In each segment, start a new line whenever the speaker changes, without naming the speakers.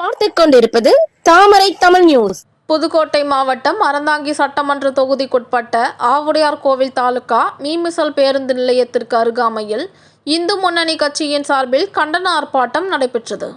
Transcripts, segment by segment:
பார்த்துக்கொண்டிருப்பது Thamarai Tamil news
Pudukkottai மாவட்டம் அறந்தாங்கி சட்டமன்ற தொகுதிக்குட்பட்ட ஆவுடையார் கோவில் தாலுகா மீமிசல் பேருந்து நிலையத்திற்கு அருகாமையில் இந்து முன்னணி கட்சியின் சார்பில் கண்டன ஆர்ப்பாட்டம் நடைபெற்றது.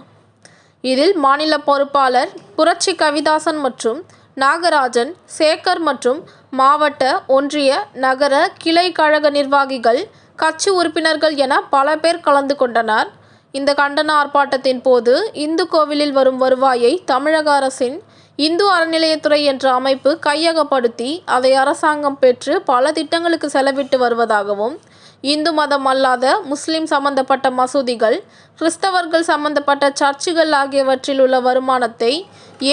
இதில் மாநில பொறுப்பாளர் புரட்சி கவிதாசன் மற்றும் நாகராஜன் சேகர் மற்றும் மாவட்ட ஒன்றிய நகர கிளை கழக நிர்வாகிகள் கட்சி உறுப்பினர்கள் என பல பேர் கலந்து கொண்டனர். இந்த கண்டன ஆர்ப்பாட்டத்தின் போது இந்து கோவிலில் வரும் வருவாயை தமிழக அரசின் இந்து அறநிலையத்துறை என்ற அமைப்பு கையகப்படுத்தி அதை அரசாங்கம் பெற்று பல திட்டங்களுக்கு செலவிட்டு வருவதாகவும் இந்து மதம் அல்லாத முஸ்லிம் சம்பந்தப்பட்ட மசூதிகள் கிறிஸ்தவர்கள் சம்பந்தப்பட்ட சர்ச்சுகள் ஆகியவற்றில் உள்ள வருமானத்தை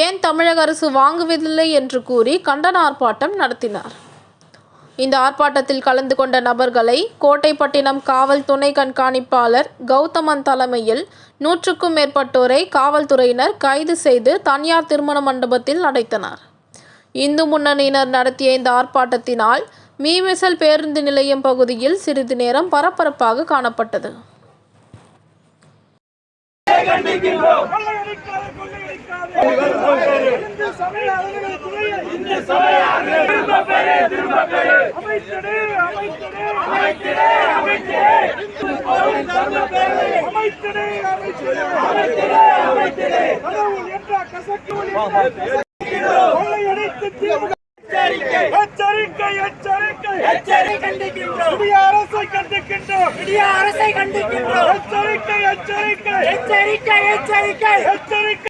ஏன் தமிழக அரசு வாங்குவதில்லை என்று கூறி கண்டன ஆர்ப்பாட்டம் நடத்தினார். இந்த ஆர்ப்பாட்டத்தில் கலந்து கொண்ட நபர்களை கோட்டைப்பட்டினம் காவல் துணை கண்காணிப்பாளர் கௌதமன் தலைமையில் நூற்றுக்கும் மேற்பட்டோரை காவல்துறையினர் கைது செய்து தனியார் திருமண மண்டபத்தில் அடைத்தனர். இந்து முன்னணியினர் நடத்திய இந்த ஆர்ப்பாட்டத்தினால் மீமிசல் பேருந்து நிலையம் பகுதியில் சிறிது நேரம் பரபரப்பாக காணப்பட்டது.
இந்து சமய அறநிலையத்துறையை இந்து சமய திரும்ப பெரு திரும்ப பெரு அமைத்திடு அமைத்திடு அமைத்திடு அமைத்திடு. கோவில் தர்ம பேரவை அமைத்திடு அமைத்திடு. அமைத்திடு அமைத்திடு. எச்சரிக்கை எச்சரிக்கை. எச்சரிக்கை எச்சரிக்கை. எச்சரிக்கை.